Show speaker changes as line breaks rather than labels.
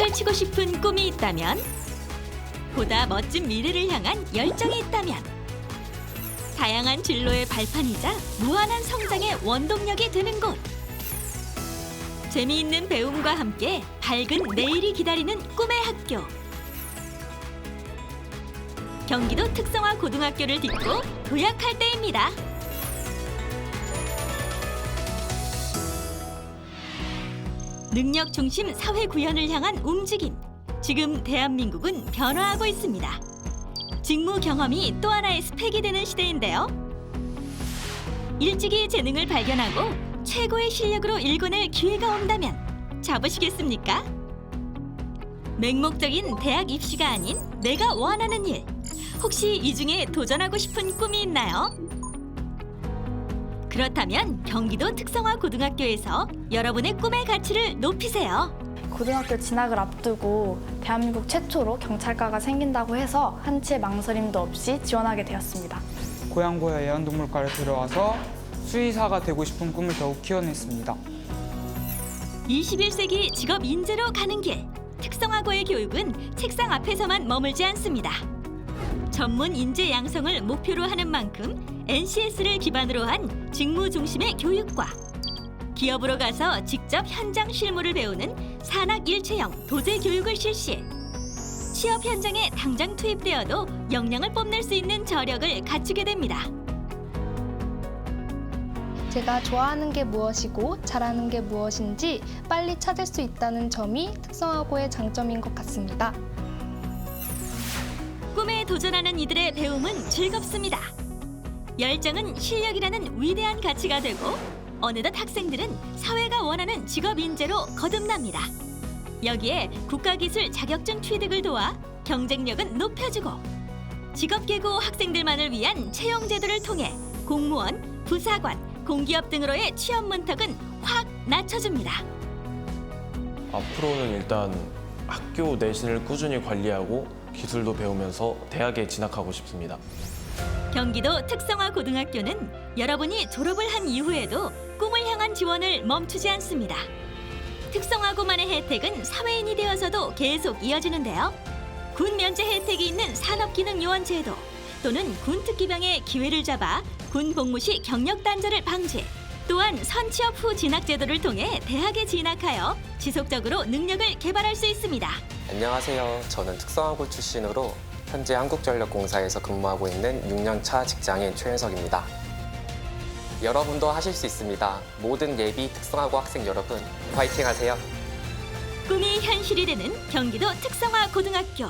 펼치고 싶은 꿈이 있다면 보다 멋진 미래를 향한 열정이 있다면 다양한 진로의 발판이자 무한한 성장의 원동력이 되는 곳 재미있는 배움과 함께 밝은 내일이 기다리는 꿈의 학교 경기도 특성화 고등학교를 딛고 도약할 때입니다. 능력 중심 사회 구현을 향한 움직임. 지금 대한민국은 변화하고 있습니다. 직무 경험이 또 하나의 스펙이 되는 시대인데요. 일찍이 재능을 발견하고 최고의 실력으로 일궈낼 기회가 온다면 잡으시겠습니까? 맹목적인 대학 입시가 아닌 내가 원하는 일. 혹시 이 중에 도전하고 싶은 꿈이 있나요? 그렇다면 경기도 특성화 고등학교에서 여러분의 꿈의 가치를 높이세요.
고등학교 진학을 앞두고 대한민국 최초로 경찰과가 생긴다고 해서 한치의 망설임도 없이 지원하게 되었습니다.
고양고야 애완동물과를 들어와서 수의사가 되고 싶은 꿈을 더욱 키워냈습니다.
21세기 직업 인재로 가는 길. 특성화고의 교육은 책상 앞에서만 머물지 않습니다. 전문 인재 양성을 목표로 하는 만큼 NCS를 기반으로 한 직무 중심의 교육과 기업으로 가서 직접 현장 실무를 배우는 산학 일체형 도제 교육을 실시해 취업 현장에 당장 투입되어도 역량을 뽐낼 수 있는 저력을 갖추게 됩니다.
제가 좋아하는 게 무엇이고 잘하는 게 무엇인지 빨리 찾을 수 있다는 점이 특성화고의 장점인 것 같습니다.
꿈에 도전하는 이들의 배움은 즐겁습니다. 열정은 실력이라는 위대한 가치가 되고 어느덧 학생들은 사회가 원하는 직업 인재로 거듭납니다. 여기에 국가기술 자격증 취득을 도와 경쟁력은 높여주고 직업계고 학생들만을 위한 채용 제도를 통해 공무원, 부사관, 공기업 등으로의 취업 문턱은 확 낮춰줍니다.
앞으로는 일단 학교 내신을 꾸준히 관리하고 기술도 배우면서 대학에 진학하고 싶습니다.
경기도 특성화 고등학교는 여러분이 졸업을 한 이후에도 꿈을 향한 지원을 멈추지 않습니다. 특성화고만의 혜택은 사회인이 되어서도 계속 이어지는데요. 군 면제 혜택이 있는 산업기능요원 제도 또는 군 특기병의 기회를 잡아 군 복무 시 경력 단절을 방지 또한 선취업 후 진학 제도를 통해 대학에 진학하여 지속적으로 능력을 개발할 수 있습니다.
안녕하세요. 저는 특성화고 출신으로 현재 한국전력공사에서 근무하고 있는 6년차 직장인 최현석입니다. 여러분도 하실 수 있습니다. 모든 예비 특성화고 학생 여러분, 화이팅 하세요.
꿈이 현실이 되는 경기도 특성화 고등학교